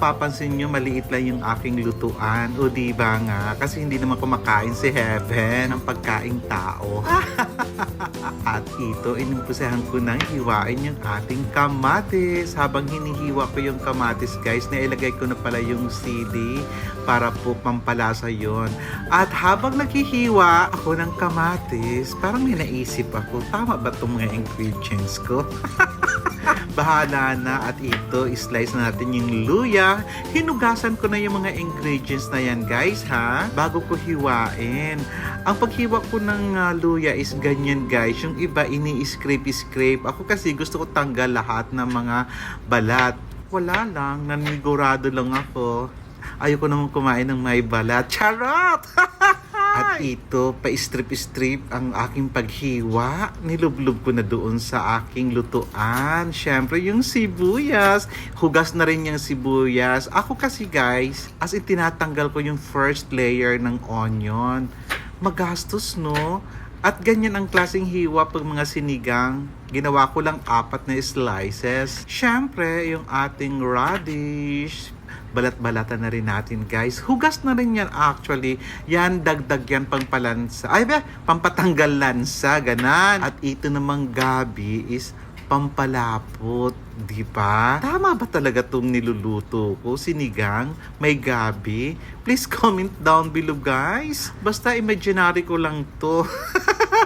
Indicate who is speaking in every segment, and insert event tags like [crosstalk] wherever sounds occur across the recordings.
Speaker 1: mapapansin nyo, maliit lang yung aking lutuan. O di ba nga? Kasi hindi naman kumakain si Heaven ng pagkaing tao. [laughs] At ito, inimpusahan ko nang hiwain yung ating kamatis. Habang hinihiwa ko yung kamatis, guys, nailagay ko na pala yung CD para po pampalasa yon. At habang naghihiwa ako ng kamatis, parang may naisip ako, tama ba itong mga ingredients ko? [laughs] Bahala na at ito, slice na natin yung luya. Hinugasan ko na yung mga ingredients na yan guys ha, bago ko hiwain. Ang paghiwa ko ng ah, luya is ganyan guys, yung iba ini-scrape-scrape. Ako kasi gusto ko tanggal lahat ng mga balat. Wala lang, nanigurado lang ako. Ayoko naman kumain ng may balat. Charot! [laughs] At ito, pa-strip-strip ang aking paghiwa. Nilublob ko na doon sa aking lutuan. Siyempre, yung sibuyas. Hugas na rin yung sibuyas. Ako kasi guys, as in tinatanggal ko yung first layer ng onion. Magastos, no? At ganyan ang klaseng hiwa pag mga sinigang. Ginawa ko lang apat na slices. Siyempre, yung ating radish, balat-balatan na rin natin guys. Hugas na rin yan actually. Yan, dagdag yan pang palansa. Ay be, pampatanggal lansa, ganan. At ito namang gabi is pampalapot, di ba? Tama ba talaga itong niluluto ko? Sinigang? May gabi? Please comment down below guys. Basta imaginary ko lang to. [laughs]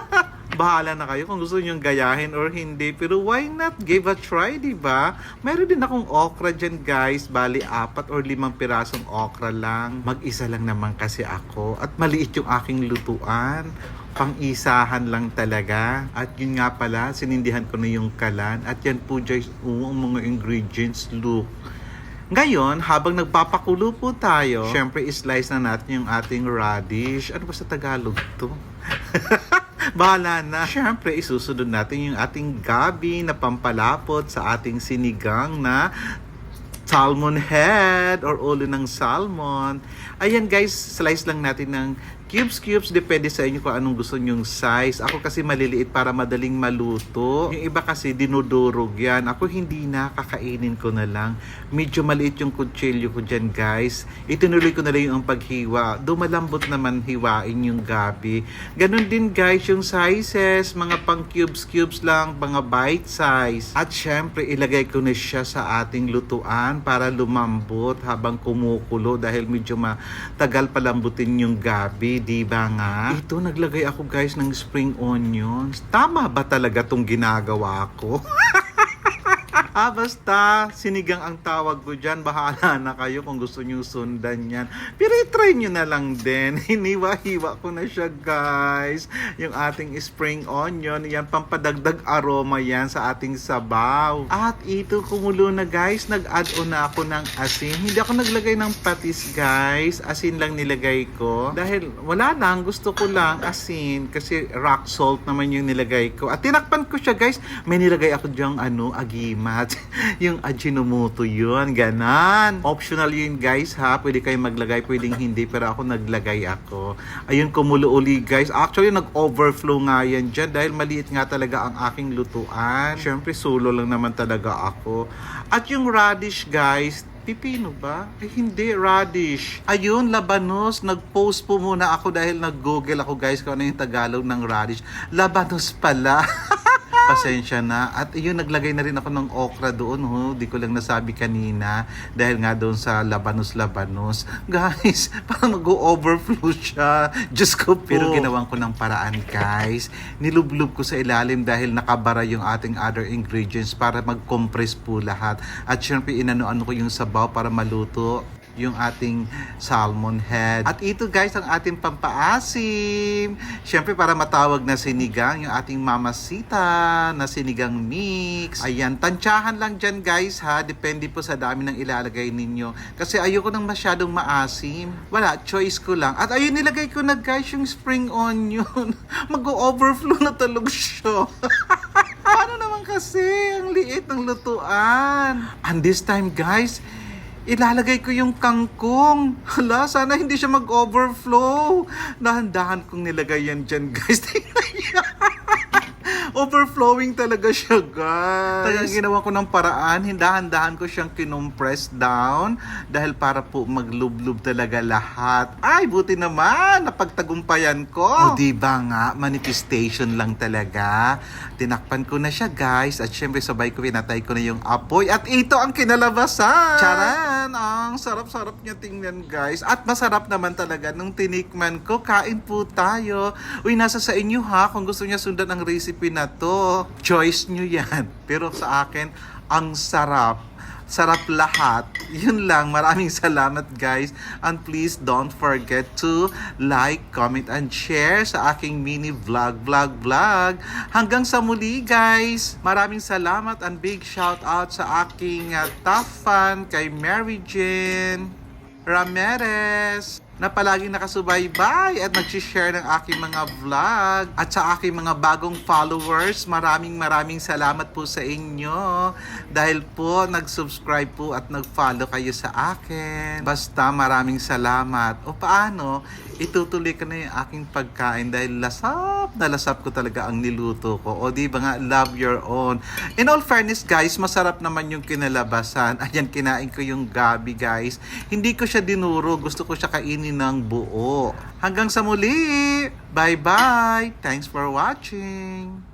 Speaker 1: Bahala na kayo kung gusto nyo gayahin or hindi. Pero why not give a try, di ba? Meron din akong okra dyan, guys. Bali, apat or limang pirasong okra lang. Mag-isa lang naman kasi ako. At maliit yung aking lutuan. Pang-isahan lang talaga. At yun nga pala, sinindihan ko na yung kalan. At yan po, guys, ang mga ingredients. Look. Ngayon, habang nagpapakulo po tayo, syempre slice na natin yung ating radish. Ano ba sa Tagalog to? [laughs] [laughs] Bahala na. Siyempre, isusunod natin yung ating gabi na pampalapot sa ating sinigang na salmon head or ulo ng salmon. Ayan guys, slice lang natin ng cubes cubes depende sa inyo kung anong gusto nyong size. Ako kasi maliliit para madaling maluto. Yung iba kasi dinudurog yan. Ako hindi na, kakainin ko na lang. Medyo maliit yung kutsilyo ko dyan guys. Itinuloy ko na lang yung paghiwa. Dumalambot naman hiwain yung gabi. Ganon din guys yung sizes. Mga pang cubes cubes lang, mga bite size. At syempre ilagay ko na siya sa ating lutuan para lumambot habang kumukulo dahil medyo matagal palambutin yung gabi, di ba nga? Ito, naglagay ako guys ng spring onions. Tama ba talaga tong ginagawa ko? [laughs] Ah, basta, sinigang ang tawag ko dyan. Bahala na kayo kung gusto nyo sundan yan. Pero try nyo na lang din. [laughs] Hiniwa-hiwa ko na siya, guys. Yung ating spring onion. Yan, pampadagdag aroma yan sa ating sabaw. At ito, kumulo na, guys. Nag-add on na ako ng asin. Hindi ako naglagay ng patis, guys. Asin lang nilagay ko. Dahil wala lang, gusto ko lang asin. Kasi rock salt naman yung nilagay ko. At tinakpan ko siya, guys. May nilagay ako dyang ano, agimat. [laughs] yung Ajinomoto yun, ganan. Optional yun guys ha, pwede kayong maglagay, pwedeng hindi, pero ako naglagay ako. Ayun, kumulo uli guys. Actually, nag-overflow nga yan dyan dahil maliit nga talaga ang aking lutuan. Siyempre, solo lang naman talaga ako. At yung radish guys, Pipino ba? Eh, hindi, radish. Ayun, labanos. Nag-post po muna ako dahil nag-google ako guys kung ano yung Tagalog ng radish. Labanos pala. [laughs] Pasensya na. At yun, naglagay na rin ako ng okra doon. Ho. Di ko lang nasabi kanina. Dahil nga doon sa labanos-labanos. [laughs] Guys, parang mag-overflow siya. Diyos ko po. Pero ginawan ko ng paraan, guys. Nilublub ko sa ilalim dahil nakabara yung ating other ingredients para mag-compress po lahat. At syempre, inano-ano ko yung sabaw para maluto yung ating salmon head. At ito guys, ang ating pampaasim. Siyempre para matawag na sinigang, yung ating mamasita na sinigang mix. Ayan, tansyahan lang dyan guys ha. Depende po sa dami ng ilalagay ninyo. Kasi ayoko nang masyadong maasim. Wala, choice ko lang. At ayun, nilagay ko na guys yung spring onion. [laughs] Mag-overflow na talog siya. [laughs] Paano naman kasi? Ang liit ng lutuan. And this time guys, ilalagay ko yung kangkong. Hala, sana hindi siya mag-overflow. Dahan-dahan kong nilagay yan dyan, guys. [laughs] [laughs] Overflowing talaga siya, guys. Kaya ginawa ko ng paraan, hindahan-dahan ko siyang kinompress down dahil para po maglub-lub talaga lahat. Ay, buti naman, napagtagumpayan ko. O, di ba nga, manifestation lang talaga. Tinakpan ko na siya, guys. At syempre, sabay ko, pinatay ko na yung apoy. At ito ang kinalabasan. Charan! Ang sarap-sarap niya tingnan, guys. At masarap naman talaga nung tinikman ko. Kain po tayo. Uy, nasa sa inyo ha, kung gusto niya sundan ang recipe na to. Choice nyo yan. [laughs] Pero sa akin, ang sarap. Sarap lahat. [laughs] Yun lang. Maraming [laughs] salamat guys. And please don't forget to like, comment, and share sa aking mini vlog, vlog, vlog. Hanggang sa muli guys. Maraming salamat and big shout out sa aking uh, top fan kay Mary Jane Ramirez na palaging nakasubaybay at nag-share ng aking mga vlog at sa aking mga bagong followers. Maraming maraming salamat po sa inyo dahil po nag-subscribe po at nag-follow kayo sa akin. Basta maraming salamat. O paano, itutuloy ko na yung aking pagkain dahil lasap na lasap ko talaga ang niluto ko. O di ba nga, love your own. In all fairness guys, masarap naman yung kinalabasan. Ayan, kinain ko yung gabi guys. Hindi ko siya dinuro. Gusto ko siya kainin ng buo. Hanggang sa muli! Bye-bye! Thanks for watching!